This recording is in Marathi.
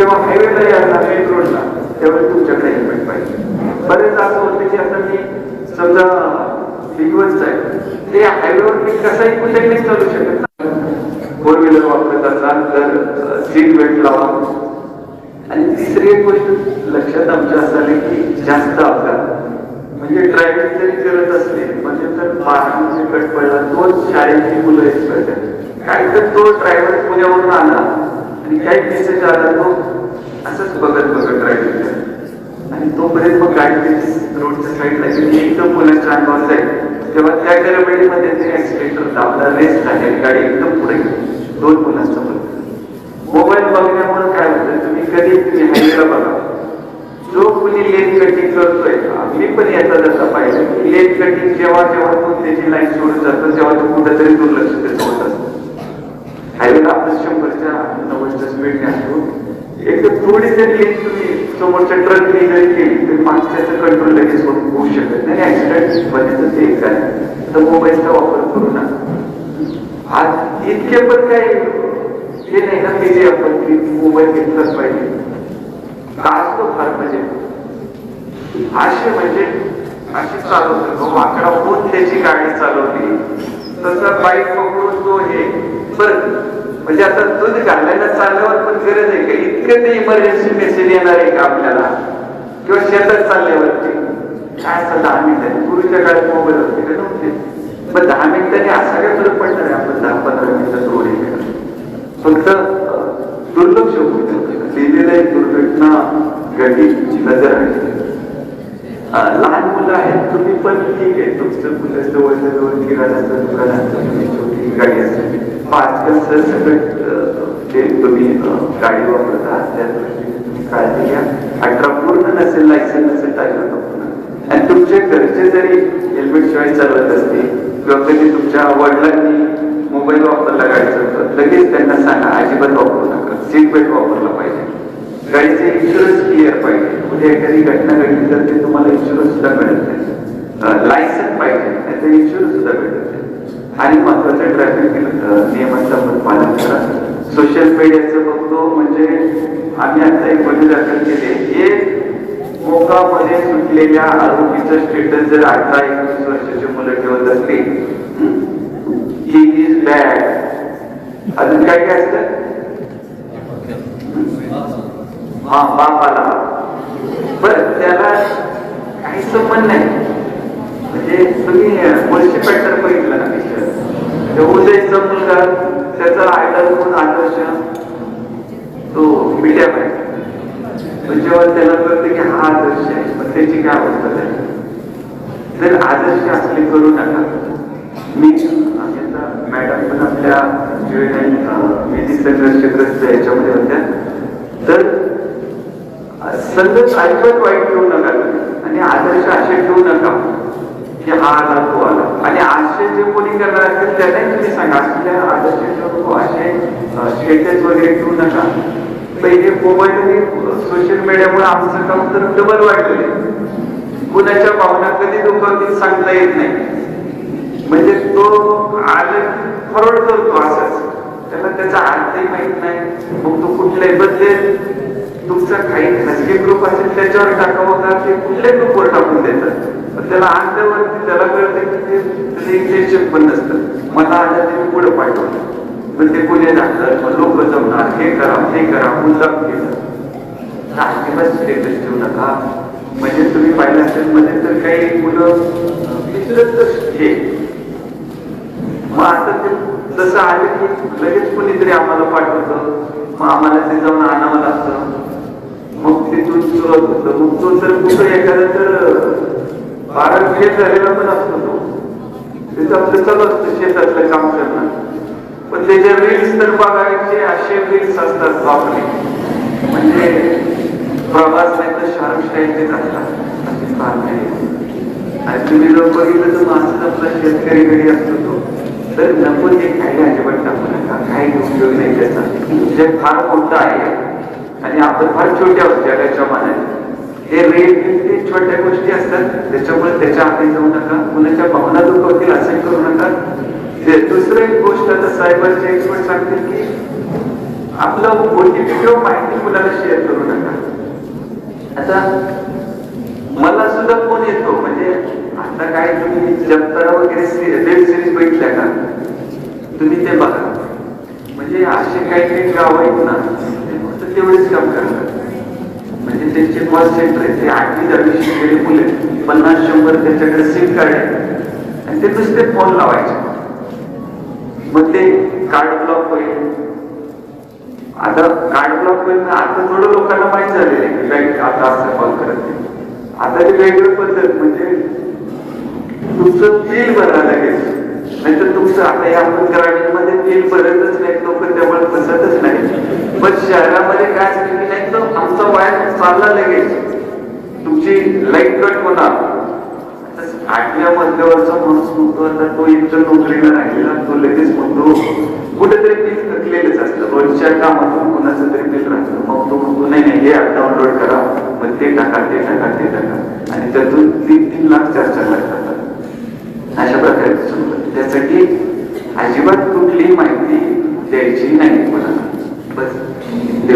जेव्हा हायवेला यायला मेन रोडला त्यावेळी तुमच्याकडे हेल्मेट पाहिजे. बरेच असं होते की आता मी समजा दिग्वंच आहे. ते हायवेवर मी कसाही कुठेही चालू शकत फोर व्हीलर वापरत असाल तर सीट बेल्ट लावा आणि तिसरी एक गोष्ट लक्षात आमच्या असं की जास्त अपघात. म्हणजे ड्रायव्हिंग जरी करत असले म्हणजे तर बाहेर कट पडला तोच शाळेची मुलं एक्सपर्ट आहे काय तर तो ड्रायव्हर पुण्यावरून आला आणि काही मेसेज आला तो असंच बघत बघत ड्रायव्हिंग आणि तोपर्यंत मग गाडी रोडच्या साईडला गेली. एकदम मुलांच्या अंगावर जाईल तेव्हा त्या गडबडीमध्ये ते ऍक्सिलेटर दाबला रेस झाली आणि गाडी एकदम पुढे गेली. दोन मुलांचा मुलगा मोबाईल बघण्यामुळे काय होतं तुम्ही कधी तुम्ही हायवेला बघा. जो कुणी लेन कटिंग करतोय आम्ही पण याचा जसा पाहिजे. की लेन कटिंग जेव्हा जेव्हा तो त्याची लाईन सोडून जातो तेव्हा तो कुठेतरी दुर्लक्ष त्याचं होत असतो हायवेला आपण शंभरच्या नव्वदच्या स्पीडने असतो एक थोडी जरी लेन तुम्ही समोरच्या ट्रकने जरी केली तरी मागच्याचं कंट्रोल लगेच होऊ शकत नाही. ऍक्सिडेंट म्हणजे होण्याचं ते एक आहे. तर मोबाईलचा वापर करू ना. आज इतके पण काय हे नाही ना की आपण की मोबाईल घेतलाच पाहिजे. काळ तो फार म्हणजे असे म्हणजे अशी चालवतो. तो माकडा होऊन त्याची गाडी चालवली तसा बाईक पकडून तो हे बरं. म्हणजे आता दूध घालायला चालल्यावर पण गरज आहे का? इतके ते इमर्जन्सी मेसेज येणार आहे का आपल्याला? किंवा शेतात चालल्यावरती? काय असं दहा मिनिटांनी? पूर्वीच्या काळात मोबाईल होते का नव्हते? मग दहा मिनिटांनी असा काय फरक पडणार आहे आपण दहा पंधरा मिनिटात रोड फक्त दुर्लक्ष होतं लिहिलेलं एक दुर्घटना घडी नजर आहे लहान मुलं आहेत तुम्ही पण ठीक आहे. तुमचं मुलं जवळ जवळ किराणाचं दुकान असतं छोटी गाडी असते. मग आजकाल सर सगळं अं, जे तुम्ही गाडी वापरत आहात त्या दृष्टीने तुम्ही काळजी घ्या. अठरा पूर्ण नसेल लायसन्स नसेल टाकलं नको आणि तुमचे घरचे जरी हेल्मेट शिवाय चालत असतील किंवा कधी तुमच्या वडिलांनी मोबाईल वापरला गाडी चालतात लगेच त्यांना सांगा अजिबात वापरू नका. सीट बेल्ट वापरला पाहिजे. गाडीचे इन्शुरन्स क्लिअर पाहिजे. उद्या एखादी घटना घडली तर ते तुम्हाला इन्शुरन्स सुद्धा मिळत नाही. लायसन पाहिजे. त्याचा इन्शुरन्स सुद्धा मिळत नाही. आणि महत्वाचं ट्रॅफिक नियमांचं आपण पालन करा सोशल मीडियाचं बघतो म्हणजे आम्ही आता एक गुन्हे दाखल केले. एक मोकामध्ये सुटलेल्या आरोपीचं स्टेटस जर अठरा एकवीस वर्षाची मुलं ठेवत असतील ही इज बॅड अजून काय काय असतं हा बाप आला. पण त्याला काही संबंध नाही. म्हणजे तुम्ही मुळशी पॅटर्न बघितलं ना पिक्चर ते म्हणजे उदयचा मुलगा त्याचा आयडल म्हणून आदर्श? तो मीडिया पण जेव्हा त्याला कळतं की हा आदर्श आहे पण त्याची काय अवस्था झाली? जर आदर्श असले करू नका. मी मॅडम पण आपल्या जुवेनाईल विधी संघर्षग्रस्त याच्यामध्ये होत्या. तर संदेश ऐकत वाईट ठेवू नका आणि आदर्श असे ठेवू नका. की हा आला तो आला. आणि असे जे कोणी करणार असेल त्यांनाही तुम्ही सांगा. असल्या आदर्श ठेवू असे स्टेटस वगैरे ठेवू नका. पहिले मोबाईल आणि सोशल मीडियामुळे आमचं काम तर डबल वाढलेलं आहे कुणाच्या भावना कधी दुखावतील सांगता येत नाही. म्हणजे तो आले फरवड करतो असंच. त्याला त्याचा अर्थही माहीत नाही. मग तो कुठलाही बदले तुमचा काही खाजगी ग्रुप असेल त्याच्यावर टाकावं का ते कुठल्या ग्रुपवर टाकून देतात? त्याला आणल्यावरती त्याला कळते की ते त्याचं इंटेन्शन पण नसतं. मला आलं ते पुढे पाठवलं. पण ते कोणी टाकलं मग लोक जमणार हे करा हे करा मुद्दाम केलं अजिबात स्टेटस ठेवू नका. म्हणजे तुम्ही पाहिलं असेल म्हणजे तर काही मुलं विचारत हे. मग आता ते जसं आले की लगेच कोणीतरी आम्हाला पाठवतं. मग आम्हाला ते जाऊन आणावं लागतं. मग तिथून सुरुवात होतं मग तो तर कुठं एखादा तर बारा फेल झालेला पण असतो तो तिथं आपलं चालू असतं शेतातलं काम करणं पण त्याच्या रील्स तर बघायचे असे रील्स असतात बापरे म्हणजे प्रवास नाही तर शार्क स्टाईलचेच असतात आणि तुम्ही जर बघितलं तर माणूस आपला शेतकरी घरी असतो तो तर नको ते खायला अजिबात टाकू नका काही उपयोग नाही त्याचा जग फार मोठं आहे आणि आपण फार छोटे आहोत जगाच्या मानाने हे रेट ते छोट्या गोष्टी असतात. त्याच्यामुळे त्याच्या हाती जाऊ नका. कुणाच्या भावना दुखवतील असं करू नका. ते दुसरं एक गोष्ट आता सायबरचे एक्सपर्ट सांगतील की आपलं ओटीपी किंवा माहिती मुलाला शेअर करू नका. आता मला सुद्धा फोन येतो. म्हणजे आता काय तुम्ही जगतारा वगैरे वेब सिरीज बघितल्या का? तुम्ही ते बघा. म्हणजे असे काही काही गाव आहेत ना तेवढेच काम करतात. म्हणजे त्यांचे कॉल सेंटर आहे ते आठवी दहावी शिकलेले मुले पन्नास शंभर त्यांच्याकडे सिम कार्ड आहे. आणि ते नुसते फोन लावायचे. मग ते कार्ड ब्लॉक होईल. आता कार्ड ब्लॉक होईल आता थोडं लोकांना माहीत झालेलं आहे की बँक आता असं कॉल करत नाही. आता ते वेगळं पद्धत म्हणजे तुमचं बिल भरा लागेल. नाहीतर तुमचं आता या आपण ग्रामीणमध्ये बिल भरतच नाही लोक त्यामुळे बसतच नाही पण शहरामध्ये काय असतं की नाही तर आमचा वायर चालला लगेच तुमची लाइट कट होणार मधल्यावरचा माणूस म्हणतो आता तो इथं नोकरीला राहिलेला तो लगेच म्हणतो कुठेतरी बिल थकलेलेच असतं. रोजच्या कामातून कुणाचं तरी बिल राहतं. मग तो म्हणतो नाही नाही हे डाउनलोड करा मग ते टाका ते टाका ते टाका. आणि त्यातून तीन तीन लाख चार चार लाख जातात अशा प्रकारे त्यासाठी अजिबात कुठलीही माहिती द्यायची नाही.